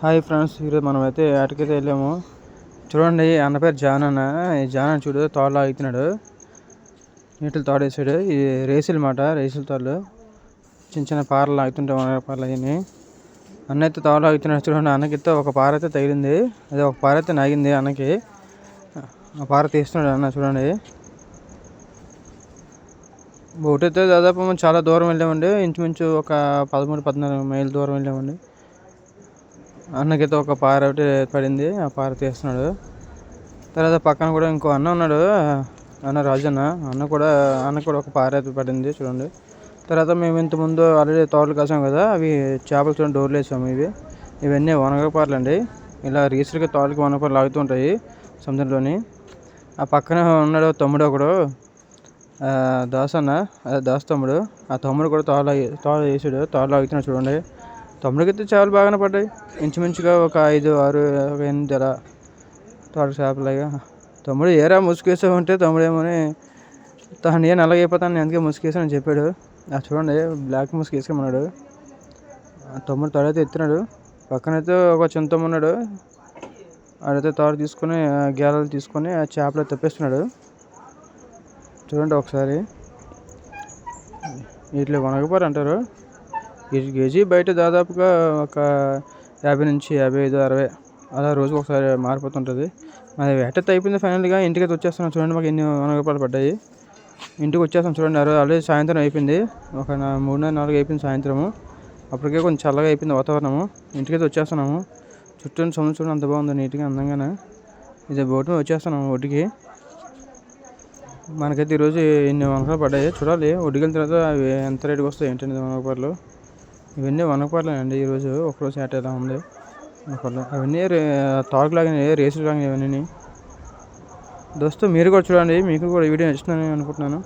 Hi friends ఈరోజు మనమైతే అయితే వెళ్ళాము. చూడండి అన్న పేరు జాన్ అన్న. ఈ జాన్ అని చూడు తోటలో అవుతున్నాడు నీటిలో తోడేసాడు. ఈ రేసులు మాట రేసుల తోడలు. చిన్న చిన్న పారలు ఆగుతుంటాయి మన పారలు అవన్నీ. అన్న అయితే తోటలో ఆగుతున్నాడు చూడండి అన్నకైతే ఒక పార అయితే తగిలింది. అదే ఒక పార అయితే నాగింది అన్నకి. ఆ పార తీస్తున్నాడు అన్న చూడండి. బోట్ అయితే దాదాపు మనం చాలా దూరం వెళ్ళామండి. ఇంచుమించు ఒక పదమూడు పద్నాలుగు మైల్ దూరం వెళ్ళామండి. అన్నకైతే ఒక పార ఒకటి పడింది. ఆ పార తీస్తున్నాడు. తర్వాత పక్కన కూడా ఇంకో అన్న ఉన్నాడు. అన్న రాజన్న. అన్న కూడా అన్న కూడా ఒక పార అయితే పడింది చూడండి. తర్వాత మేము ఇంతకుముందు ఆల్రెడీ తోటలు కాసాం కదా అవి చేపలు చూడండి డోర్లు వేసాము ఇవి. ఇవన్నీ వనగపారలు అండి ఇలా రీసెంట్గా తోటలకి వనగపారలు పార్లు ఉంటాయి సముద్రంలోని. ఆ పక్కన ఉన్నాడు తమ్ముడు ఒకడు. దాస దాస్ అన్న అదే దాస్ తమ్ముడు. ఆ తమ్ముడు కూడా తోలు తోల వేసాడు. తోలు లాగుతున్నాడు చూడండి. తమ్ముడికి అయితే చేపలు బాగానే పడ్డాయి. ఇంచుమించుగా ఒక ఐదు ఆరు ఒక ఎనిమిది అలా తోట చేపలాగా తమ్ముడు ఏరా ముసుగేసావు ఉంటే తమ్ముడేమో తను నేను అలాగే అయిపోతాను నేను అందుకే ముసుగేసాను చెప్పాడు. ఆ చూడండి బ్లాక్ ముసుగు వేసుకోమన్నాడు తమ్ముడు తోడైతే ఎత్తున్నాడు పక్కనైతే ఒక చింతం ఉన్నాడు. ఆడైతే తోట తీసుకొని గేలలు తీసుకొని ఆ చేపలు తెప్పిస్తున్నాడు. చూడండి ఒకసారి. వీటిలో వనగపారు అంటారు కేజీ బయట దాదాపుగా ఒక యాభై నుంచి యాభై ఐదు అరవై అలా రోజుకి ఒకసారి మారిపోతుంటుంది. అది వేట అయిపోయింది ఫైనల్గా ఇంటికి అయితే వచ్చేస్తున్నాం. చూడండి మాకు ఎన్ని వనగపాలు పడ్డాయి. ఇంటికి వచ్చేస్తాం చూడండి. అరవై ఆల్రెడీ సాయంత్రం అయిపోయింది. ఒక మూడున్నర నాలుగు అయిపోయింది సాయంత్రము. అప్పటికే కొంచెం చల్లగా అయిపోయింది వాతావరణము. ఇంటికైతే వచ్చేస్తున్నాము. చుట్టూ సముద్రం చూడండి అంత బాగుంది నీట్గా అందంగానే. ఇది బోట్ మీద వచ్చేస్తున్నాము ఒడ్డుకి. మనకైతే ఈరోజు ఎన్ని వంకాయలు పడ్డాయి చూడాలి. ఒడ్డుకెళ్ళిన తర్వాత అవి ఎంత రేటుకి వస్తాయి ఏంటంటే వంగపారలు ఇవన్నీ వంగపారలే అండి ఈరోజు ఒకరోజు ఏట ఎలా ఉంది. అవన్నీ టాక్ తాకు లాగిన రేసులు లాగిన ఇవన్నీ దోస్తు మీరు కూడా చూడండి మీకు కూడా వీడియో నచ్చుతుందని అనుకుంటున్నాను.